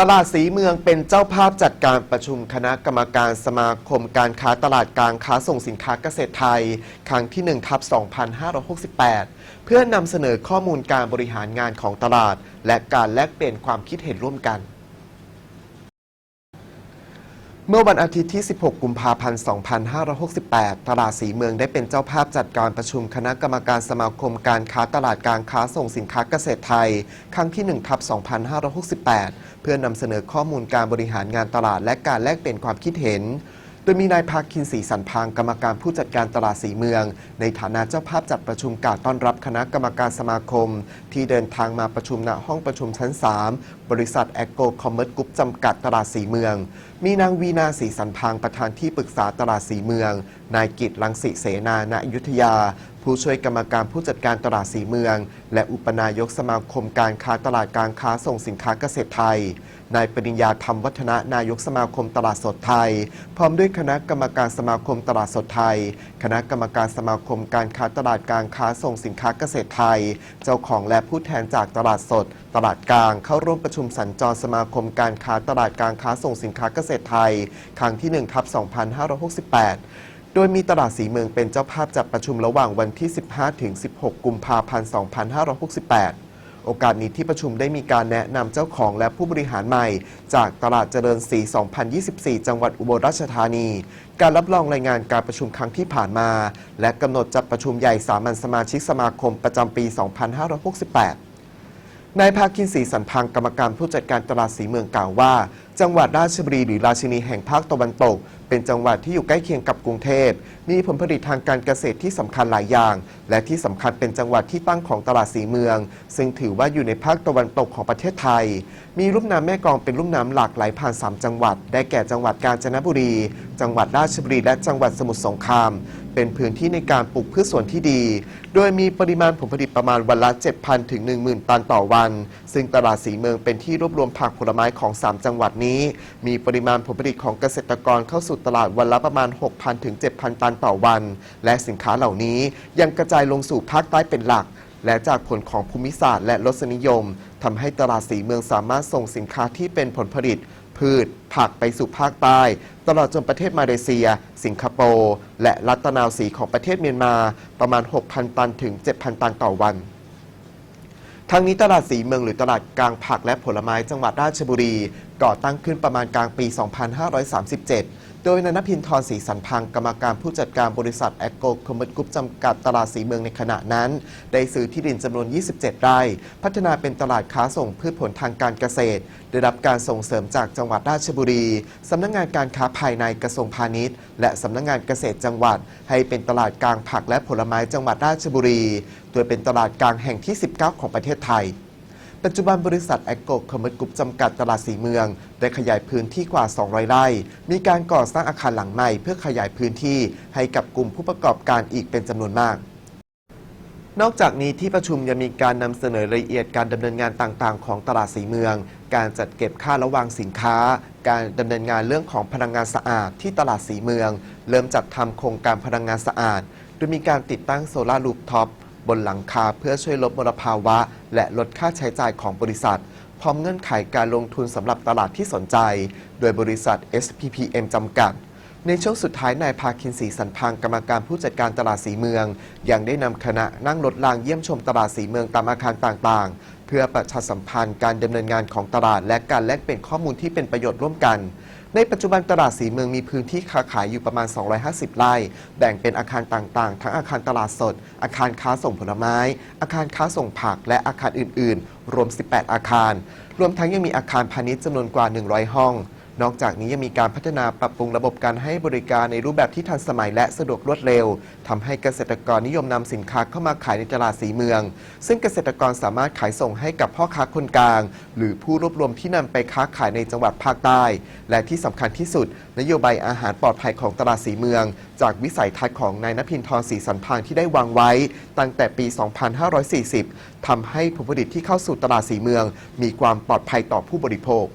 ตลาดสีเมืองเป็นเจ้าภาพจัดการประชุมคณะกรรมการสมาคมการค้าตลาดกลางค้าส่งสินค้าเกษตรไทย ครั้งที่1ทับ2568 เพื่อนำเสนอข้อมูลการบริหารงานของตลาด และการแลกเปลี่ยนความคิดเห็นร่วมกัน เมื่อวันอาทิตย์ที่ 16 กุมภาพันธ์ 2568 ตลาดสีเมืองได้เป็นเจ้าภาพจัดการประชุมคณะกรรมการสมาคมการค้าตลาดการค้าส่งสินค้าเกษตรไทย ครั้งที่1ทับ2568 เพื่อนำเสนอข้อมูลการบริหารงานตลาดและการแลกเปลี่ยนความคิดเห็น โดยมีนายภาคินศรีสันพางกรรมการผู้จัดการตลาดสีเมือง ในฐานะเจ้าภาพจัดประชุมกล่ารต้อนรับคณะกรรมการสมาคม ที่เดินทางมาประชุมณห้องประชุมชั้น 3 บริษัทแอคโกคอมเมอร์สกรุ๊ปจำกัดตลาดสีเมือง มีนางวีนาศรีสันพางประธานที่ปรึกษาตลาดสีเมือง นายกิตลังสิเสนาณายุทธยา ผู้ช่วยกรรมการผู้จัดการตลาดสีเมือง และอุปนายกสมาคมการค้าตลาดการค้าส่งสินค้าเกษตรไทย นายปริญญาธรรมวัฒนะนายกสมาคมตลาดสดไทย พร้อมด้วยคณะกรรมการสมาคมตลาดสดไทย คณะกรรมการสมาคมการค้าตลาดการค้าส่งสินค้าเกษตรไทย เจ้าของและผู้แทนจากตลาดสด ตลาดกลางเข้าร่วมประชุมสัญจรสมาคมการค้าตลาดการค้าส่งสินค้าเกษตรไทย ครั้งที่1ทับ2568 โดยมีตลาดสีเมืองเป็นเจ้าภาพจัดประชุมระหว่างวันที่ 15 ถึง 16 กุมภาพันธ์ 2568 โอกาสนี้ที่ประชุมได้มีการแนะนำเจ้าของและผู้บริหารใหม่ จากตลาดเจริญศรี 2024 จังหวัดอุบลราชธานี การรับรองรายงานการประชุมครั้งที่ผ่านมา และกำหนดจัดประชุมใหญ่สามัญสมาชิกสมาคมประจำปี 2568นายภาคินศรีสันพังกรรมการผู้จัดการตลาดสีเมืองกล่าวว่าจังหวัดราชบุรีหรือราชินีแห่งภาคตะวันตก เป็นจังหวัดที่อยู่ใกล้เคียงกับกรุงเทพ มีผลผลิตทางการเกษตรที่สำคัญหลายอย่าง และที่สำคัญเป็นจังหวัดที่ตั้งของตลาดสีเมือง ซึ่งถือว่าอยู่ในภาคตะวันตกของประเทศไทย มีลุ่มน้ำแม่กองเป็นลุ่มน้ำหลากไหลผ่าน 3 จังหวัด ได้แก่จังหวัดกาญจนบุรี จังหวัดราชบุรี และจังหวัดสมุทรสงคราม เป็นพื้นที่ในการปลูกพืชสวนที่ดี โดยมีปริมาณผลผลิตประมาณวันละ 7,000 ถึง 10,000 ตันต่อวัน ซึ่งตลาดสีเมืองเป็นที่รวบรวมผักผลไม้ของ 3 จังหวัดนี้ มีปริมาณผลผลิตของเกษตรกรเข้าสู่ตลาดวันละประมาณ 6,000 ถึง 7,000 ตันต่อวัน และสินค้าเหล่านี้ยังกระจายลงสู่ภาคใต้เป็นหลัก และจากผลของภูมิศาสตร์และรสนิยมทำให้ตลาดสีเมืองสามารถส่งสินค้าที่เป็นผลผลิต พืช ผักไปสู่ภาคใต้ ตลอดจนประเทศมาเลเซีย สิงคโปร์ และรัตนาวสีของประเทศเมียนมา ประมาณ 6,000 ตันถึง 7,000 ตันต่อวันทางนี้ตลาดสีเมืองหรือตลาดกลางผักและผลไม้จังหวัดราชบุรี ก่อตั้งขึ้นประมาณกลางปี 2537 โดยนายนพินทรศรีสันพังกรรมการผู้จัดการบริษัทแอ g โกคอมเมอร์กรุ๊ปจำกัดตลาดสีเมืองในขณะนั้น ได้ซื้อที่ดินจำนวน 27 ไร่ พัฒนาเป็นตลาดค้าส่งพืชผลทางการเกษตร ได้รับการส่งเสริมจากจังหวัดราชบุรีสำนักงานการค้าภายในกระทรวงพาณิชย์ และสำนักงานเกษตรจังหวัด ให้เป็นตลาดกลางผักและผลไม้จังหวัดราชบุรี โดยเป็นตลาดกลางแห่งที่ 19 ของประเทศไทย ปัจจุบันบริษัทแอ g โกคอมเมอร์กรุ๊ปจำกัดตลาดสีเมือง ได้ขยายพื้นที่กว่า 200 ไร่ มีการก่อสร้างอาคารหลังใหม่ เพื่อขยายพื้นที่ให้กับกลุ่มผู้ประกอบการอีกเป็นจำนวนมากนอกจากนี้ที่ประชุมยังมีการนำเสนอรายละเอียดการดำเนินงานต่างๆ ของตลาดสีเมือง การจัดเก็บค่าระวางสินค้า การดำเนินงานเรื่องของพลังงานสะอาดที่ตลาดสีเมือง เริ่มจัดทำโครงการพลังงานสะอาด โดยมีการติดตั้งโซลาร์รูฟท็อป บนหลังคาเพื่อช่วยลดมลภาวะ และลดค่าใช้จ่ายของบริษัท พร้อมเงื่อนไขการลงทุนสำหรับตลาดที่สนใจ โดยบริษัท SPPM จำกัด ในช่วงสุดท้ายนายพาคินศรีสันพังกรรมการผู้จัดการตลาดสีเมือง ยังได้นำคณะนั่งรถรางเยี่ยมชมตลาดสีเมืองตามอาคารต่างๆ เพื่อประชาสัมพันธ์การดำเนินงานของตลาด และการแลกเปลี่ยนข้อมูลที่เป็นประโยชน์ร่วมกัน ในปัจจุบันตลาดสีเมืองมีพื้นที่ค้าขายอยู่ประมาณ 250 ไร่ แบ่งเป็นอาคารต่างๆ ทั้งอาคารตลาดสด อาคารค้าส่งผลไม้ อาคารค้าส่งผัก และอาคารอื่น ๆ รวม 18 อาคาร รวมทั้งยังมีอาคารพาณิชย์จำนวนกว่า 100 ห้อง นอกจากนี้ยังมีการพัฒนาปรับปรุงระบบการให้บริการในรูปแบบที่ทันสมัยและสะดวกรวดเร็วทำให้เกษตรกรนิยมนำสินค้าเข้ามาขายในตลาดสีเมือง ซึ่งเกษตรกรสามารถขายส่งให้กับพ่อค้าคนกลาง หรือผู้รวบรวมที่นำไปค้าขายในจังหวัดภาคใต้ และที่สำคัญที่สุด นโยบายอาหารปลอดภัยของตลาดสีเมือง จากวิสัยทัศน์ของนายนพินทรศรีสันพางที่ได้วางไว้ ตั้งแต่ปี 2540ทำให้ผลผลิตที่เข้าสู่ตลาดสีเมือง มีความปลอดภัยต่อผู้บริโภค